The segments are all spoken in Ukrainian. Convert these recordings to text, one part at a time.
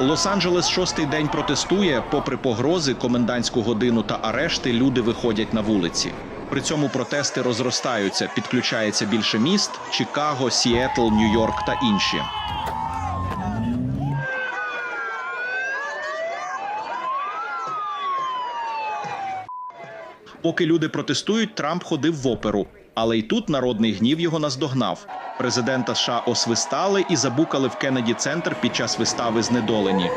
Лос-Анджелес шостий день протестує. Попри погрози, комендантську годину та арешти, люди виходять на вулиці. При цьому протести розростаються. Підключається більше міст: Чикаго, Сіетл, Нью-Йорк та інші. Поки люди протестують, Трамп ходив в оперу. Але й тут народний гнів його наздогнав. Президента США освистали і забукали в Кеннеді Центр під час вистави знедолені.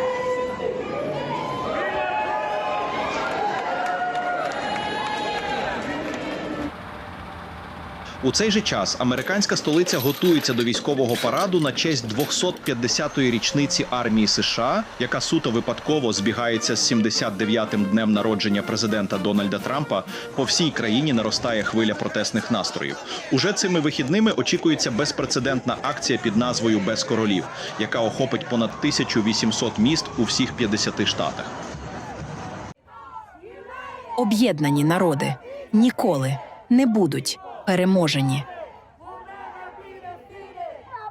У цей же час американська столиця готується до військового параду на честь 250-ї річниці армії США, яка суто випадково збігається з 79-м днем народження президента Дональда Трампа. По всій країні наростає хвиля протестних настроїв. Уже цими вихідними очікується безпрецедентна акція під назвою Без королів, яка охопить понад 1800 міст у всіх 50 штатах. Об'єднані народи ніколи не будуть переможені.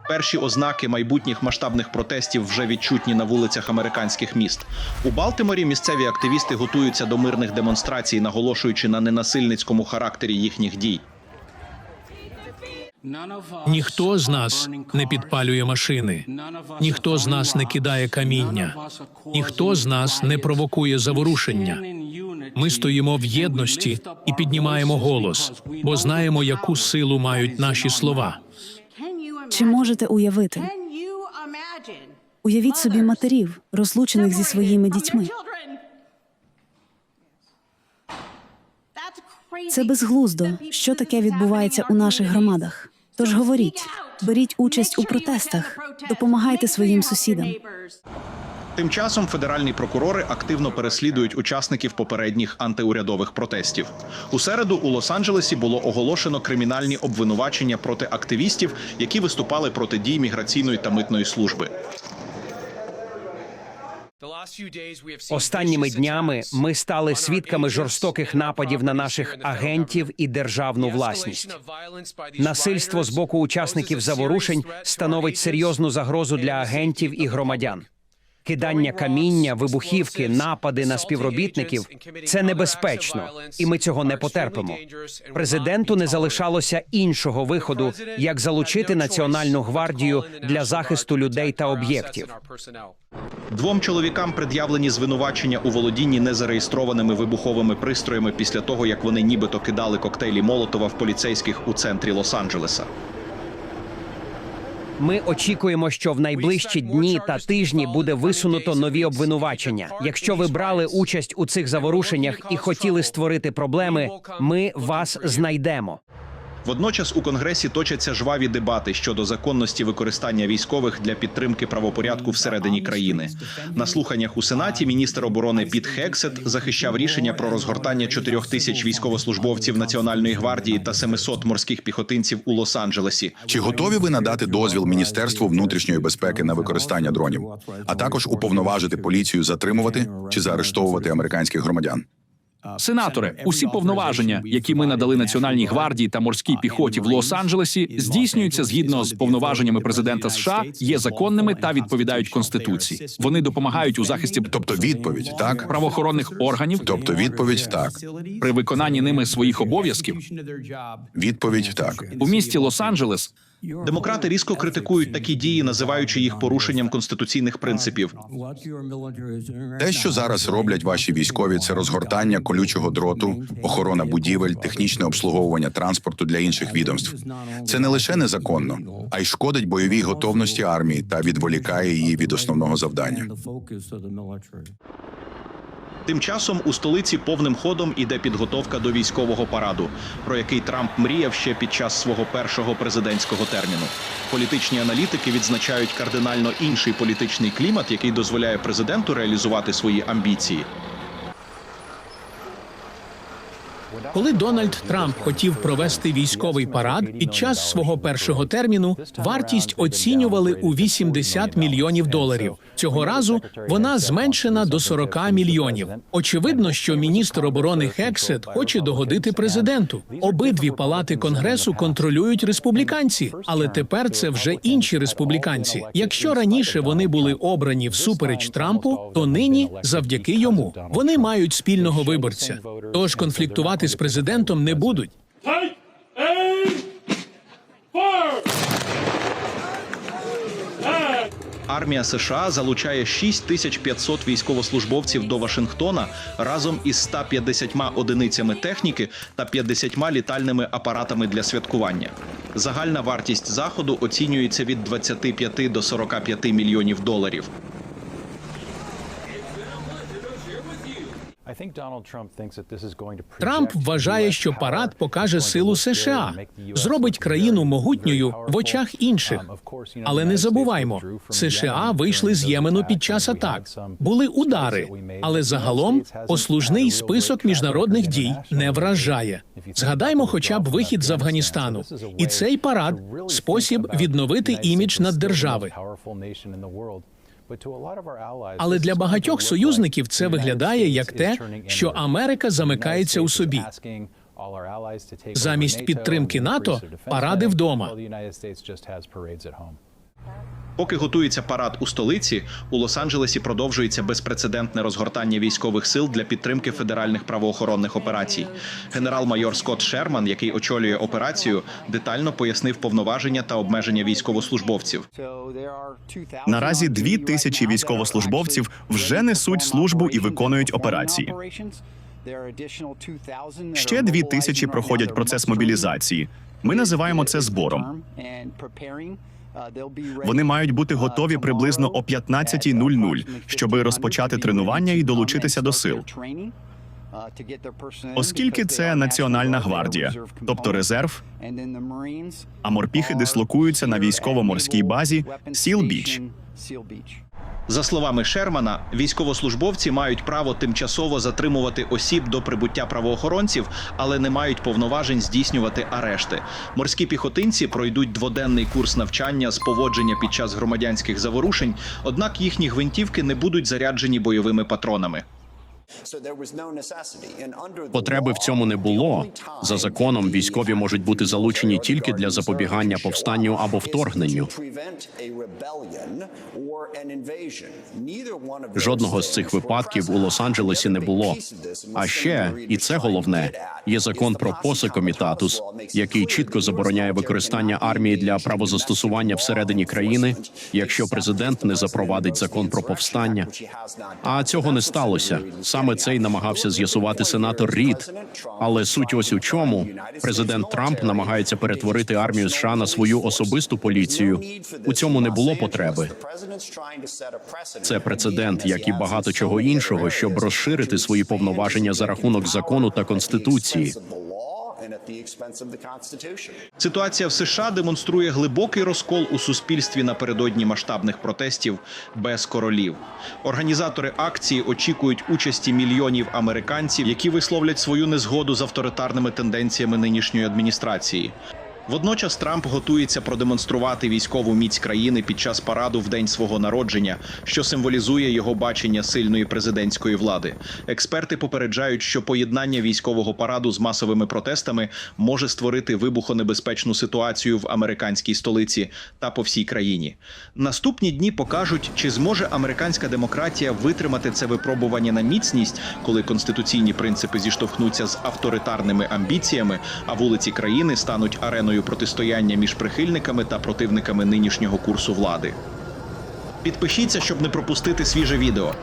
Перші ознаки майбутніх масштабних протестів вже відчутні на вулицях американських міст. У Балтиморі місцеві активісти готуються до мирних демонстрацій, наголошуючи на ненасильницькому характері їхніх дій. Ніхто з нас не підпалює машини, ніхто з нас не кидає каміння, ніхто з нас не провокує заворушення. Ми стоїмо в єдності і піднімаємо голос, бо знаємо, яку силу мають наші слова. Чи можете уявити? Уявіть собі матерів, розлучених зі своїми дітьми. Це безглуздо. Що таке відбувається у наших громадах? Тож говоріть, беріть участь у протестах, допомагайте своїм сусідам. Тим часом федеральні прокурори активно переслідують учасників попередніх антиурядових протестів. У середу у Лос-Анджелесі було оголошено кримінальні обвинувачення проти активістів, які виступали проти дій міграційної та митної служби. Останніми днями ми стали свідками жорстоких нападів на наших агентів і державну власність. Насильство з боку учасників заворушень становить серйозну загрозу для агентів і громадян. Кидання каміння, вибухівки, напади на співробітників це небезпечно, і ми цього не потерпимо. Президенту не залишалося іншого виходу, як залучити національну гвардію для захисту людей та об'єктів. Двом чоловікам пред'явлені звинувачення у володінні незареєстрованими вибуховими пристроями після того, як вони нібито кидали коктейлі Молотова в поліцейських у центрі Лос-Анджелеса. Ми очікуємо, що в найближчі дні та тижні буде висунуто нові обвинувачення. Якщо ви брали участь у цих заворушеннях і хотіли створити проблеми, ми вас знайдемо. Водночас у конгресі точаться жваві дебати щодо законності використання військових для підтримки правопорядку всередині країни. На слуханнях у сенаті міністр оборони Піт Хексет захищав рішення про розгортання 4 тисяч військовослужбовців Національної гвардії та 700 морських піхотинців у Лос-Анджелесі. Чи готові ви надати дозвіл Міністерству внутрішньої безпеки на використання дронів, а також уповноважити поліцію затримувати чи заарештовувати американських громадян? Сенатори, усі повноваження, які ми надали Національній гвардії та морській піхоті в Лос-Анджелесі, здійснюються згідно з повноваженнями президента США, є законними та відповідають конституції. Вони допомагають у захисті Тобто відповідь так, правоохоронних органів тобто відповідь так, при виконанні ними своїх обов'язків відповідь так. у місті Лос-Анджелес. Демократи різко критикують такі дії, називаючи їх порушенням конституційних принципів. Те, що зараз роблять ваші військові, це розгортання колючого дроту, охорона будівель, технічне обслуговування транспорту для інших відомств. Це не лише незаконно, а й шкодить бойовій готовності армії та відволікає її від основного завдання. Тим часом у столиці повним ходом іде підготовка до військового параду, про який Трамп мріяв ще під час свого першого президентського терміну. Політичні аналітики відзначають кардинально інший політичний клімат, який дозволяє президенту реалізувати свої амбіції. Коли Дональд Трамп хотів провести військовий парад під час свого першого терміну, вартість оцінювали у 80 мільйонів доларів. Цього разу вона зменшена до 40 мільйонів. Очевидно, що міністр оборони Хексет хоче догодити президенту. Обидві палати конгресу контролюють республіканці, але тепер це вже інші республіканці. Якщо раніше вони були обрані всупереч Трампу, то нині завдяки йому вони мають спільного виборця. Тож конфліктувати з президентом не будуть. Армія США залучає 6500 військовослужбовців до Вашингтона разом із 150 одиницями техніки та 50 літальними апаратами для святкування. Загальна вартість заходу оцінюється від 25 до 45 мільйонів доларів. Трамп вважає, що парад покаже силу США, зробить країну могутньою в очах інших. Але не забуваймо, США вийшли з Ємену під час атак. Були удари, але загалом послужний список міжнародних дій не вражає. Згадаймо, хоча б вихід з Афганістану, і цей парад спосіб відновити імідж наддержави. Але для багатьох союзників це виглядає як те, що Америка замикається у собі. Замість підтримки НАТО паради вдома. Поки готується парад у столиці, у Лос-Анджелесі продовжується безпрецедентне розгортання військових сил для підтримки федеральних правоохоронних операцій. Генерал-майор Скотт Шерман, який очолює операцію, детально пояснив повноваження та обмеження військовослужбовців. Наразі дві тисячі військовослужбовців вже несуть службу і виконують операції. Ще дві тисячі проходять процес мобілізації. Ми називаємо це збором. Вони мають бути готові приблизно о 15.00, щоб розпочати тренування і долучитися до сил. Оскільки це Національна гвардія, тобто резерв, а морпіхи дислокуються на військово-морській базі Сіл Біч. За словами Шермана, військовослужбовці мають право тимчасово затримувати осіб до прибуття правоохоронців, але не мають повноважень здійснювати арешти. Морські піхотинці пройдуть дводенний курс навчання з поводження під час громадянських заворушень, однак їхні гвинтівки не будуть заряджені бойовими патронами. Потреби в цьому не було. За законом військові можуть бути залучені тільки для запобігання повстанню або вторгненню. Жодного з цих випадків у Лос-Анджелесі не було. А ще, і це головне, є закон про посекомітатус, який чітко забороняє використання армії для правозастосування всередині країни, якщо президент не запровадить закон про повстання. А цього не сталося. Саме це й намагався з'ясувати сенатор Рід. Але суть ось у чому президент Трамп намагається перетворити армію США на свою особисту поліцію. У цьому не було потреби. Це прецедент, як і багато чого іншого, щоб розширити свої повноваження за рахунок закону та конституції. Ситуація в США демонструє глибокий розкол у суспільстві напередодні масштабних протестів без королів. Організатори акції очікують участі мільйонів американців, які висловлять свою незгоду з авторитарними тенденціями нинішньої адміністрації. Водночас Трамп готується продемонструвати військову міць країни під час параду в день свого народження, що символізує його бачення сильної президентської влади. Експерти попереджають, що поєднання військового параду з масовими протестами може створити вибухонебезпечну ситуацію в американській столиці та по всій країні. Наступні дні покажуть, чи зможе американська демократія витримати це випробування на міцність, коли конституційні принципи зіштовхнуться з авторитарними амбіціями, а вулиці країни стануть ареною протистояння між прихильниками та противниками нинішнього курсу влади. Підпишіться, щоб не пропустити свіже відео.